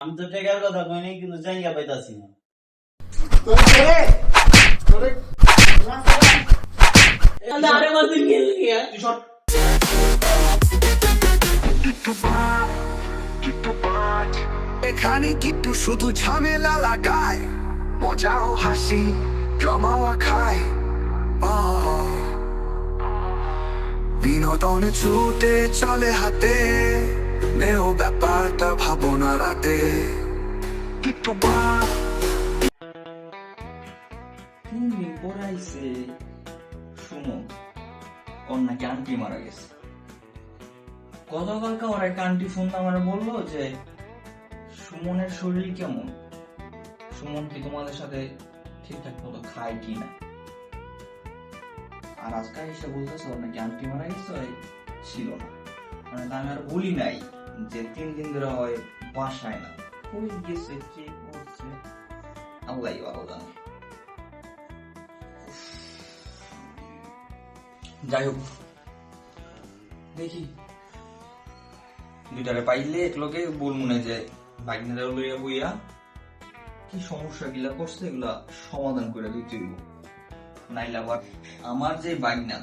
আমি তো টেকার কথা কিন্তু জায়গা পাইতাছি না এখানে কিন্তু শুধু ঝামেলা লাগায় মজা ও হাসি জমাওয়া খায়। বিনোদনে ছুটে চলে হাতে নেও ব্যাপারটা ভাবনা রাতে। কিন্তু বা তিন দিন সুমন ওর নাকি আন্টি মারা গেছে। গতকালকে ওর আন্টি ফোন আমার বলল যে, সুমনের শরীর কেমন? সুমন কি তোমাদের সাথে ঠিকঠাক মতো খায় কি না? আর আজকে এসে বলতেছে নাকি আন্টি মারা গেছে ছিল না। মানে আমি আর বলি নাই যে তিন দিন ধরে হয় বাসায় না। কই গেছে কে করছে? আল্লাহ ভালো জানে। যাই হোক, দেখি। দুইটারে পাইলে একলোকে বল মনে যে বাইকনারা লইয়া বইয়া কি সমস্যা গিলা করছে এগুলা সমাধান করে দিতে হইব। নাইলে আমার যে বাইকনা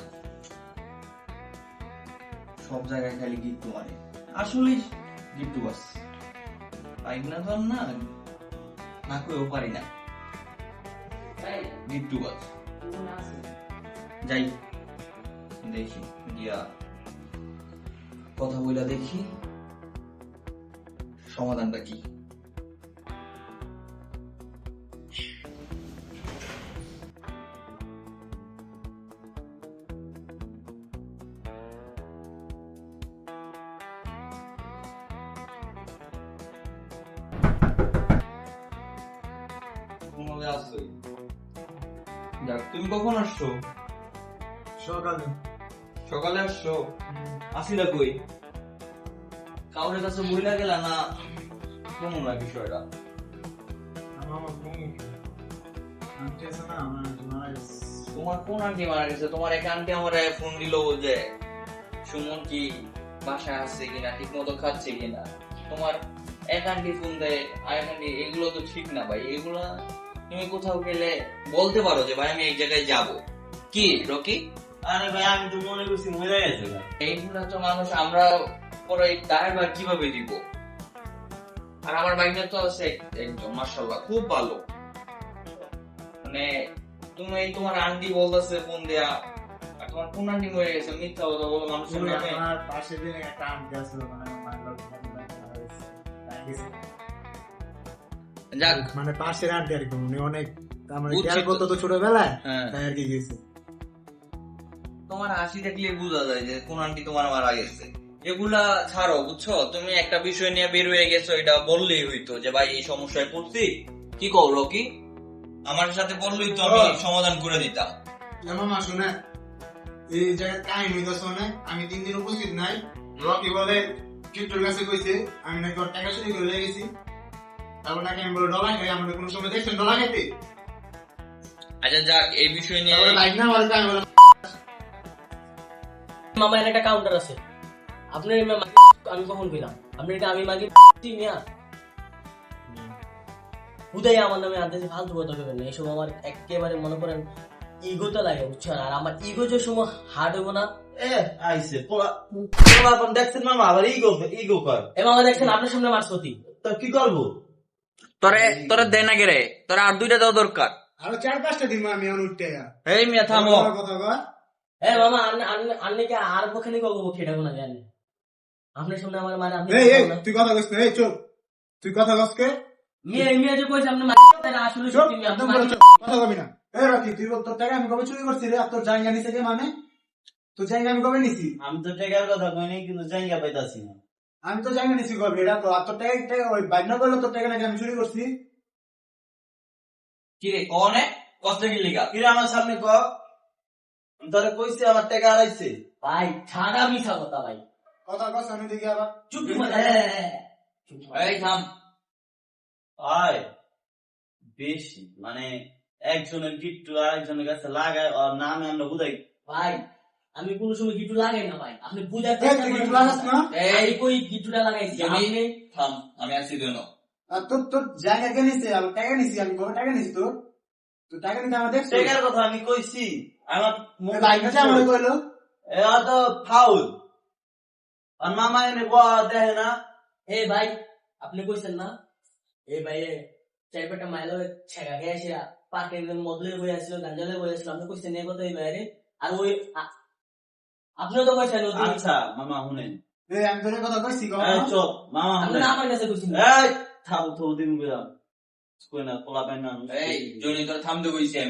সব জায়গায় খালি গিট্টু মারে। আসলে গিট্টু বাস। বাইকনা তো ধর না না করেও পারি না। গিট্টু বাস। যাই দেখি গিয়া। কথা বইলা দেখি সমাধানটা কি? আসিলা কই? কাউরের কাছে বইলা গেলা না কেমন লাগে বিষয়টা? আমার বমি আন্টি আছে না আমার মারা গেছে। তোমার কোন আন্টি মারা গেছে? তোমার এক আন্টি আমার ফোন দিল সুমন কি বাসায় আছে কিনা ঠিক মতো খাচ্ছে কিনা? তোমার এক আন্টি ফোন দেয় আর আন্টি এগুলো তো ঠিক না ভাই এগুলা তুমি কোথাও গেলে বলতে পারো যে ভাই আমি এই জায়গায় যাব। কি রকি? আরে ভাই আমি তো মনে করছি মরে গেছে এইগুলা তো মানুষ আমরা পরে ড্রাইভার কীভাবে দিব? আর আমার বাইকটা তো আছে একদম খুব ভালো। মানে তুমি তোমার আন্টি বলতেছে ফোন দেয়া আর তোমার কোন আন্টি মরে গেছে? মিথ্যা কথা বলো মানুষের নামে। আমার পাশে দিন একটা আন্টি আছে মানে। যাক। মানে পাশের আন্টি আর কি উনি অনেক আমার তো। করতো তো ছোটবেলায় হ্যাঁ। তাই আর কি গেছে। তোমার হাসি দেখলে বোঝা যায় যে কোন আন্টি তোমার মারা গেছে। এগুলা ছাড়ো বুঝছ? তুমি একটা বিষয় নিয়ে বের হয়ে গেছো এটা বললেই হইতো যে ভাই এই সমস্যায় পড়ছি। কি কও রকি? আমার সাথে বললেই তো আমি সমাধান করে দিতাম। না মামা শুনে। এই জায়গায় কাহিনী তো শোনে আমি তিন দিন উপস্থিত নাই। রকি বলে কিট্টুর কাছে কইছে আমি নাকি ওর টাকা চুরি করে লেগে গেছি। তারপর নাকি আমি বলে ডলা খাই আমাদের কোনো সময় দেখছেন ডলা খাইতে? আচ্ছা যাক এই বিষয় নিয়ে বাইক না মারতে আমি বলে মামা এর একটা কাউন্টার আছে। আপনার আমি কখন পেলাম আপনি এটা আমি মাগি মিয়া হুদাই আমার নামে ফালতু কথা ভেবেন না। এইসব আমার একেবারে মনে করেন ইগোতে লাগে বুঝছেন? আর আমার ইগো যে সময় হার্ট হব না এ আইছে পোলা পোলা কোন দেখছেন মামা? আবার ইগো ইগো কর। এ মামা দেখছেন আপনার সামনে তো কি করব? তোরে তোরে দেয় না গেরে তোরে আর দুইটা দেওয়া দরকার। আরও চার পাঁচটা দিন আমি উঠতে এই মিয়া থামো। কথা কয়? এ মামা আপনি আপনি- আপনি কি আর পক্ষে নিয়ে গল্প খেয়ে না। জানেন আপনার সামনে আমার মানে আপনি এই এই তুই কথা কইস না এই চুপ। তুই কথা কস কে? মেয়ে মেয়ে যে কইছে আপনি মাগি তারা আসলে সত্যি মেয়ে, আপনি কথা কবি না। এই রকি তুই বল তোর টাকা আমি কবে চুরি করছি রে? আর তোর জায়গা নিছে কে মানে? তোর জায়গা আমি কবে নিছি? আমি তো টেকার কথা কই নাই কিন্তু জায়গা পাইতাছি না। আমি তো জায়গা নিছি কবে? এটা তো আর তোর টাকা টাকা ওই বাইক না করলে তোর টাকা নাকি আমি চুরি করছি? কি রে কনে কষ্ট কি লিগা? কিরে আমার সামনে ক তোরে কইছি আমার টাকা হারাইছে। ভাই ঠাডা মিছা কথা ভাই। কথা কস আমি দেখি আবার। চুপ মানে এই থাম। আয়। বেশি মানে একজনের গিট্টু আরেকজনের কাছে লাগায় আর নামে আমরা বুঝাই। ভাই আমি কোন সময় গিটু লাগাই না ভাই। আপনি করেন। গিট্টু লাগাস না? এই কই গিটুটা লাগাইছি? আমি- থাম আমি আসছি দিন আর তোর তোর জায়গা কে নিছে আমি টাকা নিছি আমি বড় টাকা নিছি তোর? টাকা নিতে আমার দেখছ কথা আমি কইছি আমার মুখ- আছে আমার কইলো। এটা তো ফাউল। আর মামা এনে দেখে না। এ ভাই আপনি কইছেন না? এ ভাই চারপাটা মাইল ছেগা গে আসে পার্কে একজন বই আসছিল গাঞ্জালে বই আসছিল আপনি কইছেন এই কথা এই বাইরে আর ওই আপনিও তো কইছেন আচ্ছা মামা শুনেন। এই আমি তোর কথা কইছি মামা আপনি না আমার কাছে কইছেন। এই থাম তো দিন বিরাম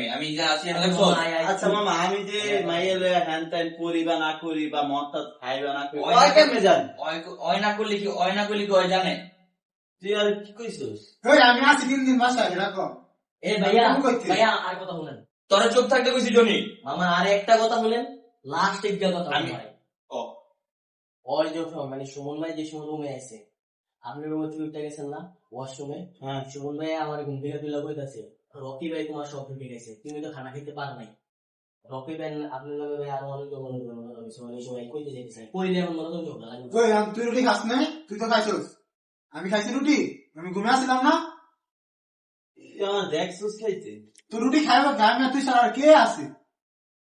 আমি যা আছি আচ্ছা। আচ্ছা মামা আমি যে মাইয়েলে হ্যান ত্যান করি বা না করি বা মদটা খাই বা না করি ওই ওই কেমনে জান? অয়- অয় না করলে কি অয় না করলে কি অয় জানে? তুই আর কি কইছিস? আমি আছি তিন দিন বাসায় এটা এ ভাইয়া ভাইয়া আর কথা শুনেন তোরা চুপ থাকতে কইছি জনি মামা আর একটা কথা শুনেন লাস্ট একটা কথা আমি- ও। ওই যে মানে সুমন ভাই যে সময় রুমে আছে আপনি রুমে থেকে উঠে গেছেন না? ওয়াশরুমে হ্যাঁ। সুমন ভাই আমার ঘুম থেকে তুলে রকি ভাই তোমার সব ঢুকে গেছে। তুমি তো খানা খেতে পার নাই। রকি ভাই আপনার নামে ভাই আরও অনেক মনে এই সময় কইতে যেতেছে কইলে আমার মনে তো ঝগড়া আমি তুই রুটি খাস না? তুই তো খাইছিস। আমি খাইছি রুটি। আমি ঘুমে আসছিলাম না। তুই আমার দেখছিস খাইতে? তুই রুটি খাইব তুই সারা কে আছে?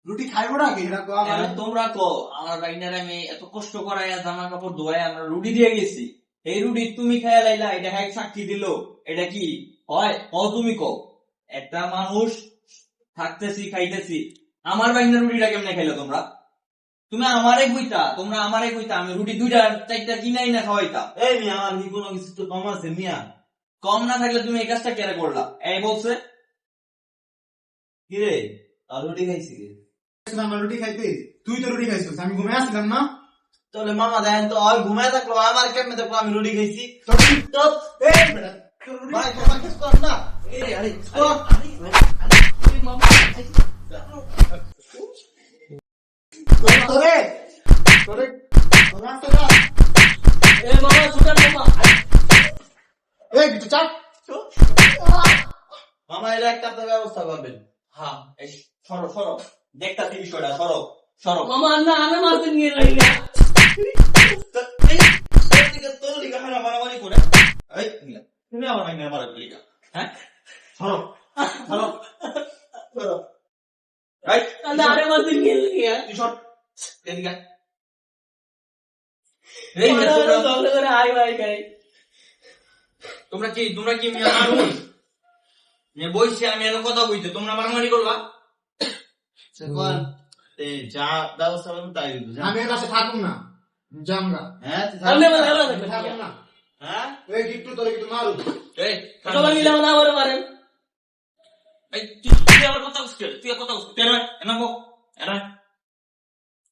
রুটি খাইব না কি? এটা তোমরা কো আমার বাইনার আমি এত কষ্ট করাইয়া জামা কাপড় ধোয়াই আমরা রুটি দিয়ে গেছি। এই রুটি তুমি খাইয়া লাইলা এটা খাই সাক্ষী দিল। এটা কি? হয়? ও তুমি কো একটা মানুষ থাকতেছি খাইতেছি। আমার বাইনার রুটিটা কেমনে খাইলো তোমরা? তুমি আমারে কইতা তোমরা আমারে কইতা আমি রুটি দুইটা চারটা কিনাই না খাওয়াইতা। এই মিয়া আমার কি কোনো কিছু তো কম আছে মিয়া? কম না থাকলে তুমি এই কাজটা কেন করলা? এই বলছে। কি রে আর রুটি খাইছি কি আমার রুটি খাইতে তুই তো রুটি খাইছিস আমি ঘুমে আসছিলাম না? তাহলে মামা দেখেন তো, ওই ঘুমায় থাকল আমার কেমনে দেখল আমি রুটি খাইছি। মামা এর একটা তো ব্যবস্থা করবেন। হ্যাঁ এই সরো সরো। দেখতাছি বিষয়টা, সরো সরো। মামা, না আমি মারতে নিয়ে লাইলা তোমরা কি তোমরা কি বইছি আমি এর কথা কইতে তোমরা মারামারি এই যা ব্যবস্থা তাই আমি থাকুম না। জামগা হ্যাঁ সামনে না। হ্যাঁ? এই গিট্টু তোরে কিন্তু মারু। এই সবাই মিলে না করে মারেন। এই তুই তুই আমার কথা বুঝতে তুই কথা বুঝতে তুই এনা এনা বো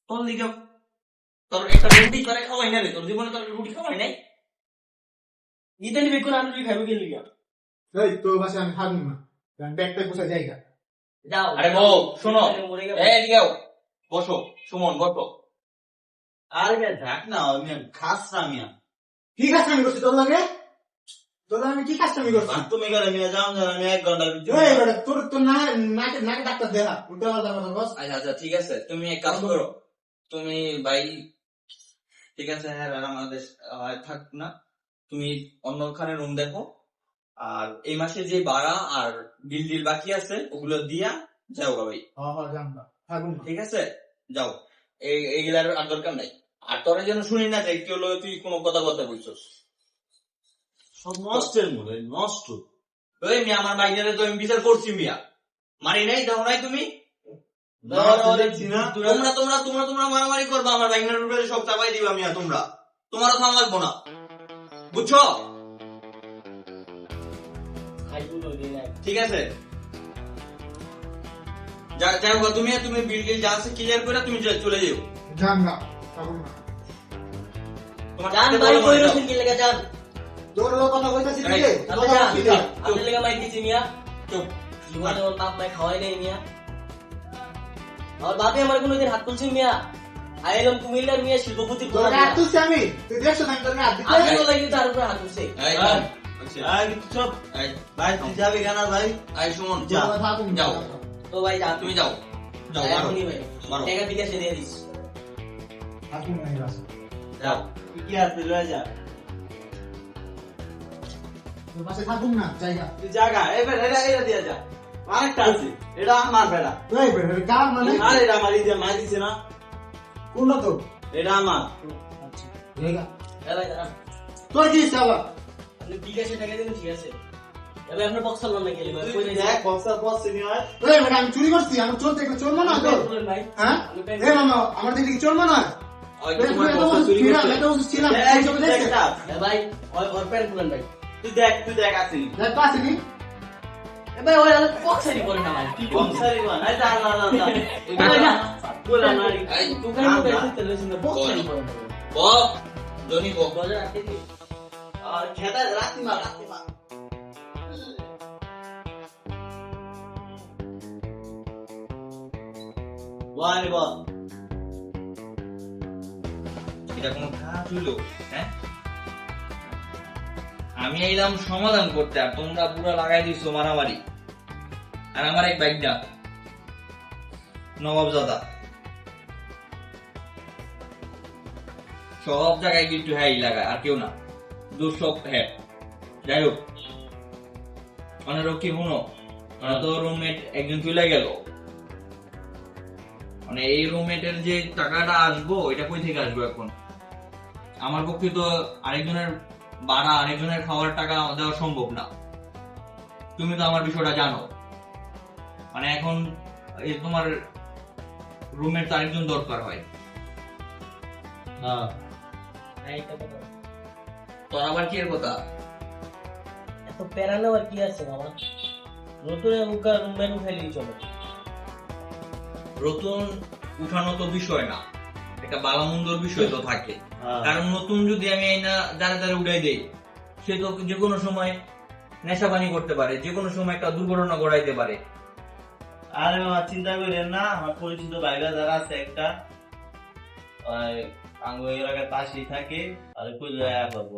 তোর দিকে তোর একটা রুটি করে খাওয়াই না রে। তোর জীবনে তোর রুটি খাওয়াই নাই? ইতে নিবি কোন আমি খাইবে কি লিগা? এই তোর আমি থাকুম না। ব্যাগটা গুছা জায়গা। যাও। আরে বউ, শোনো। এই বসো সুমন বসো। আর থাক না মিয়া খাস না কি আমি করছি তোর লাগে? তোর আমি কি আমি করছি? তুমি করে মিয়া যাও যাও আমি এক এই বেটা তোর তোর না নাকে নাকে ডাক্তার দেখা উল্টা পাল্টা কথা বস আচ্ছা আচ্ছা ঠিক আছে তুমি এক কাজ করো। তুমি ভাই ঠিক আছে হ্যাঁ আর আমাদের থাক না। তুমি অন্যখানে রুম দেখো। আর এই মাসে যে ভাড়া আর বিল ডিল বাকি আছে ওগুলো দিয়া যাও ভাই না। ঠিক আছে? যাও। এই এইগুলার আর দরকার নাই। আর তোরা যেন শুনি না যে কেউ তুই কোনো কথা কথা বলছস সব নষ্টের মূলে নষ্ট। ওই মিয়া আমার বাইরে তো আমি বিচার করছি মিয়া। মারি নাই দাও নাই তুমি? তোমরা তোমরা তোমরা তোমরা মারামারি করবা আমার বাইকের উপরে সব চাপাই দিবা মিয়া তোমরা। তোমারও থাম লাগবো না। বুঝছ। ঠিক আছে? যাই হোক তুমি তুমি বিল টিল যা আছে ক্লিয়ার করে তুমি চলে- যাও। থাকুম না তোমার যান সাথে ভাই কই রসিন কি লাগা যান তোর লোক কথা কইতাছি এই, দিকে আপনি কি দে আপনি লাগা মাই দিছি মিয়া। চুপ। জীবনে আমার বাপ মাই খাওয়াই নাই মিয়া। আমার বাপে আমার কোনোদিন হাত তুলছে মিয়া। আইলাম কুমিল্লার মিয়া শিল্পপতি তোর হাত তুলছি আমি? তুই দেখছ না তোর হাত দিতে? আমি বলে তার উপরে হাত তুলছে। আয় কিন্তু চুপ। এই, ভাই তুই যাবি কেন ভাই? সুমন যা। যাও। যাও তো ভাই যা তুমি যাও। যাও এখনই ভাই মারো। টাকা বিকাশে দিয়ে দিস। থাকুন না এই বাসা যাও। কি কি আছে লয়ে যা। তোর বাসে থাকুন না জায়গা। তুই জায়গা এবার এটা এটা দিয়ে যা। আরেকটা আছে। এটা আমার বেড়া। এই বেটা কার মানে? আর এটা আমার দিছে না। কোনটা তো এটা আমার। জায়গা। এ ভাই দাঁড়ান। তোর কি ইচ্ছা বিকাশে টাকা দিন ঠিক আছে। এবার আপনার বক্স চালান না গেলে ভাই তুই কই দেখ যাই বক্সার বক্স নি এই বেটা আমি চুরি করছি আমি চোর দেখলে চোর মনে তোর ভাই। হ্যাঁ? এই মামা আমার দেখলে কি চোর মনে ওই তোমার এত চুরি ছিলাম, করছে। এত ছিলাম, এই ছবি দেখ দেখছিস? এটা। এ ভাই ওই ওর প্যান্ট খুলেন ভাই। তুই দেখ তুই দেখ আসিনি। দেখ তো আছে ভাই ওই বক্সারই করে না ভাই। কি করব বক্সারই কোন এই না না না না। বলা না এই, দোকানে মোবাইল না বক্সারই করে না। বক জনি বক বাজার আটকে আর খেতা রাখতি মা রাখতি মা। বল এটা কোনো কাজ হইল? হ্যাঁ? আমি এলাম সমাধান করতে, আর তোমরা পুরো লাগাই দিছো মারামারি। আর আমার এক ব্যাগটা নবাব দাদা। সব জায়গায় কিন্তু হ্যাঁ লাগায়, আর কেউ না। দুঃসব হ্যাঁ। যাই হোক অনেক কি শুনো ওরা তো রুমমেট একজন চলে গেল। মানে এই রুমমেটের যে টাকাটা আসব এটা কই থেকে আসব এখন? আমার পক্ষে তো আরেকজনের বাড়া আরেকজনের খাওয়ার টাকা দেওয়া সম্ভব না। তুমি তো আমার বিষয়টা জানো। মানে এখন এই তোমার রুমের তো আরেকজন দরকার হয়। হ্যাঁ। তোর আবার কি এর কথা? এত প্যারা নেওয়ার কি আছে বাবা? নতুন উকা রুমের উঠাইলেই চলে। নতুন উঠানো তো বিষয় না। একটা বালামন্দর বিষয় তো থাকে। হ্যাঁ। কারণ নতুন যদি আমি এই না দাঁড়া দাঁড়া উঠাই দেই সে তো যে কোনো সময় নেশা পানি করতে পারে যে কোনো সময় একটা দুর্ঘটনা ঘটাইতে পারে। আরে মামা চিন্তা করেন না আমার পরিচিত বাইরা যারা আছে একটা থাকে আর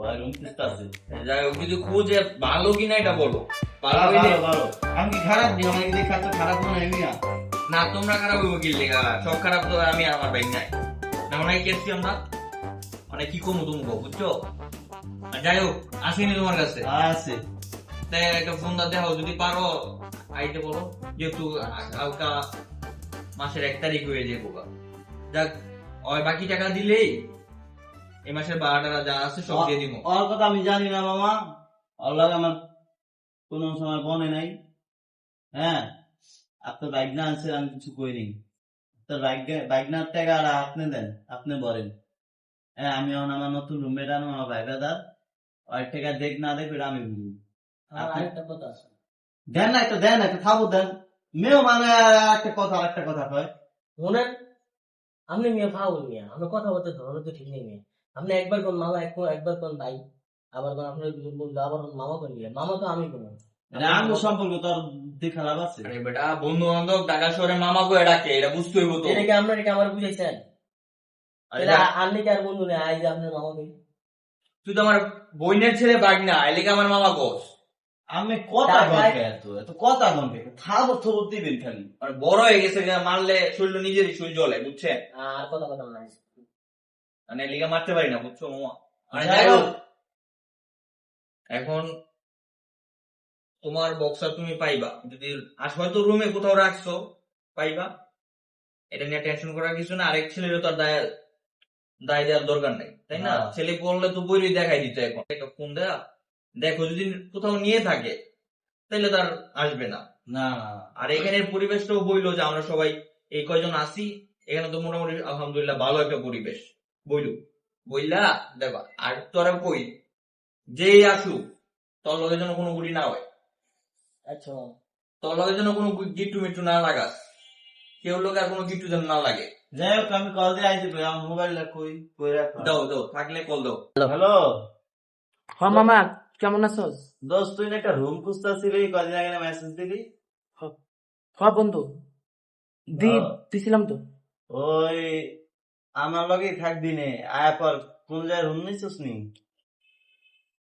আর খুঁজে ভালো কিনা এটা বলো। ভালো ভালো আমি খারাপ? খারাপ না না তোমরা খারাপ হইব কি লেগা? সব খারাপ তো আমি আর আমার বাইক নাই। না অনেক কেসছি আমরা। মানে কি কমু তুমি বুঝছ? যাই হোক আসেনি তোমার কাছে? আছে। তাই একটা ফোন দা দেখো যদি পারো আইতে বলো। যেহেতু কালকা মাসের এক তারিখ হয়ে যাব গা। যাক ওই বাকি টাকা দিলেই এই মাসের বারো টাকা যা আছে সব দিয়ে দিব ওর কথা আমি জানি না মামা ওর লাগে আমার কোনো সময় বনে নাই। হ্যাঁ? আপনার আছে আমি কিছু আপনার টাকা আর আপনি দেন আপনি বলেন। হ্যাঁ আমি এখন আমার নতুন রুমমেট আনো আমার ভাই টাকা দেখ না দেখ এটা আমি বুঝব দেন না একটা দেন একটা খাব দেন। মেয়েও মানে একটা কথা একটা কথা কয়। আপনি মিয়া ফাউল মিয়া আমরা কথা বলতে ধরো তো ঠিক নেই মিয়া। আপনি একবার কোন মামা এক একবার কোন ভাই আবার কোন আপনার আবার মামা কোন মামা তো আমি কোন। মানে আমগো সম্পর্ক দেখা লাভ আছে। আরে বেটা বন্ধু বান্ধব ঢাকা শহরে মামা ডাকে এটা বুঝতে হইব তো। এটা কি আপনার এটা আমার বুঝাইছেন? আরে কি আর বন্ধু নেই আই যে আপনার মামা কই? তুই তো আমার বইনের ছেলে বাগ না এলাকা আমার মামা কোস? আমি কথা বলতে এত এত কথা বলতে থাবো থবো দিবেন খালি। মানে বড় হয়ে গেছে মারলে শরীর নিজেরই শরীর জ্বলে বুঝছেন? আর কথা কথা নাই মানে লিগা মারতে পারি না বুঝছ মামা? মানে। এখন তোমার বক্সার তুমি পাইবা। যদি আর হয়তো রুমে কোথাও রাখছো পাইবা। এটা নিয়ে টেনশন করার কিছু না। আরেক ছেলেরও তার দায় দায় দেওয়ার দরকার নাই তাই না? হ্যাঁ। ছেলে বললে তো বইরই দেখাই দিত এখন। একটা ফোন দেয়া। দেখো যদি কোথাও নিয়ে থাকে তাহলে তার আসবে না। না। আর এখানের পরিবেশটাও বইলো যে আমরা সবাই এই কয়জন আসি এখানে তো মোটামুটি আলহামদুলিল্লাহ ভালো একটা পরিবেশ। বইলো। বইলা দেবা আর তোরা কই? যেই আসুক তোর যেন কোনো গুলি না হয়। আচ্ছা। তোর লগে যেন কোনো গিট্টু মিট্টু না লাগাস কেউ লোক আর কোনো গিট্টু যেন না লাগে। যাই হোক আমি কল দিয়ে আইছি কই আমার মোবাইলটা কই? কই রাখো। দাও দাও থাকলে কল দাও। হ্যালো। হ্যাঁ মামা কেমন আছোস? দোস্ত তুই একটা রুম খুঁজতেছিলি কদিন আগে না মেসেজ দিলি? হ্যাঁ বন্ধু। দি দিছিলাম তো। ওই আমার লগেই থাকবি নে আয়া পর কোন জায়গায় রুম নিছিস নি?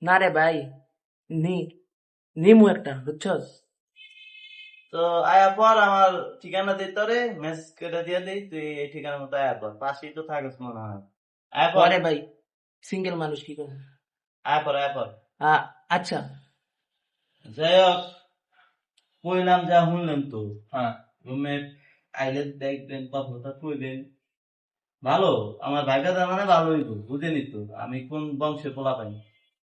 না রে ভাই নি। নিমু একটা বুঝছস? তো আয়া পর আমার ঠিকানা দিতে রে মেসেজ করে দিয়ে দিই তুই এই ঠিকানা মতো আয়া পর পাশেই তো থাকিস মনে হয়। আয়া পর। আরে ভাই সিঙ্গেল মানুষ কি করে? আয়া পর আয়া পর। আ- আচ্ছা। যাই হোক কইলাম যা শুনলাম তো। হ্যাঁ। রুমে আইলে দেখবেন কথাটা কইবেন। ভালো? আমার ভাইটা তার মানে ভালোই তো বুঝেনি তো? আমি কোন বংশে পোলা পাই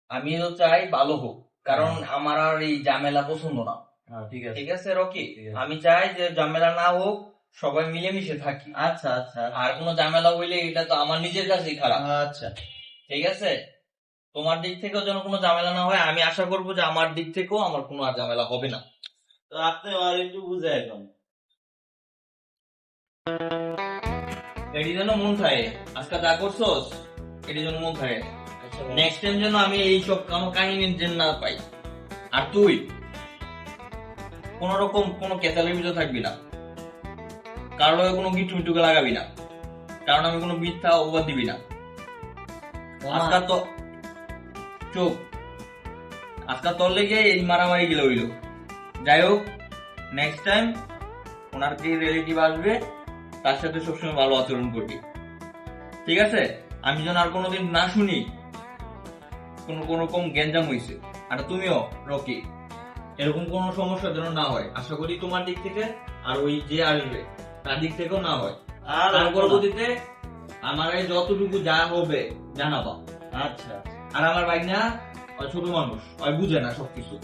আমি তো চাই ভালো হোক। কারণ আমার আর এই ঝামেলা পছন্দ না। হ্যাঁ ঠিক আছে। ঠিক আছে রকি? আমি চাই যে ঝামেলা না হোক সবাই মিলেমিশে থাকি। আচ্ছা আচ্ছা আর কোনো ঝামেলা হইলে এটা তো আমার নিজের কাছেই খারাপ। আচ্ছা। ঠিক আছে? তোমার দিক থেকেও যেন কোনো ঝামেলা না হয় আমি আশা করব যে আমার দিক থেকেও আমার কোনো আর ঝামেলা হবে না। তো আপনি আর একটু বুঝে এখন এটি যেন মন থাকে আজকে যা করছোস এটি যেন মন থাকে আচ্ছা নেক্সট টাইম যেন আমি এইসব কোনো কাহিনী যেন না পাই। আর তুই? কোন রকম কোনো কেতালের ভিতরে থাকবি না। কারও কোনো মিট্টুকে লাগাবি না। কারণ আমি কোনো মিথ্যা দিবি না। আজকাল তো চোখ আজকাল তোর লেগে এই মারামারি গেলে হইল যাই হোক নেক্সট টাইম ওনার যে রিলেটিভ আসবে তার সাথে সবসময় ভালো আচরণ করবি। ঠিক আছে? আমি যেন আর কোনোদিন না শুনি কোন রকম গ্যাঞ্জাম হয়েছে আর তুমিও রকি এরকম কোনো সমস্যা যেন না হয়। আশা করি তোমার দিক থেকে আর ওই যে আসবে তার দিক থেকেও না হয়। আর। পরবর্তীতে আমার এই যতটুকু যা হবে জানাবা। আচ্ছা আর আমার ভাই না ওই ছোট মানুষ ওই বুঝে না সবকিছু।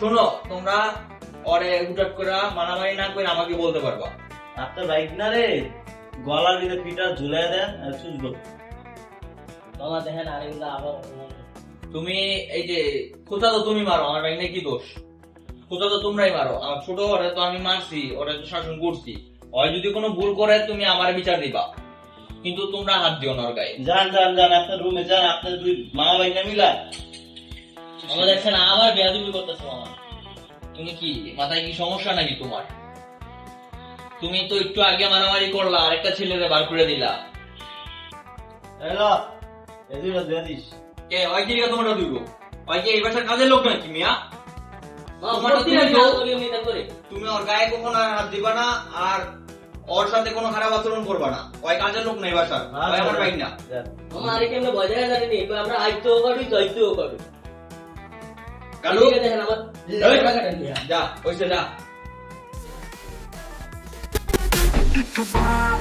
শোনো তোমরা ওরে হুটাট করে মারামারি না করে আমাকে বলতে পারবা। আপনার বাইক না রে গলার ভিতরে পিটার ঝুলাই দেন আর চুষবো মামা দেখেন আর এগুলো আবার তুমি এই যে খোঁচা তো তুমি মারো আমার কি দোষ? খোঁচা তো তোমরাই মারো? আমার ছোট ওরে তো আমি মারছি ওরে তো শাসন করছি। ওই যদি কোনো ভুল করে তুমি আমার বিচার দিবা। কিন্তু তোমরা হাত দিও না ওর গায়ে। যান যান যান আপনার রুমে যান আপনার দুই মামা ভাই না মিলা মামা দেখছেন আবার বেয়াদবি করতেছে মামা তুমি কি মাথায় কি সমস্যা নাকি তোমার? তুমি তো একটু আগে মারামারি করলা আরেকটা ছেলেরে বার করে দিলা। এলো এই দুইটা দিয়ে দিস কে ওই দিকে তোমরা দুইগো ওই যে এই বাসার কাজের লোক নাকি মিয়া? তুমি করে ওর গায়ে কখনো হাত দিবা না আর ওর সাথে কোনো খারাপ আচরণ করবা না। ওই কাজের লোক নেই বাসার। ওই আমার ভাই না। যান। মামা কেমনে ভয় জানি নি আমরা আইতেও পারি যাইতেও পারি কালু দেখেন আমার যা ওইসে যা? Ito ba?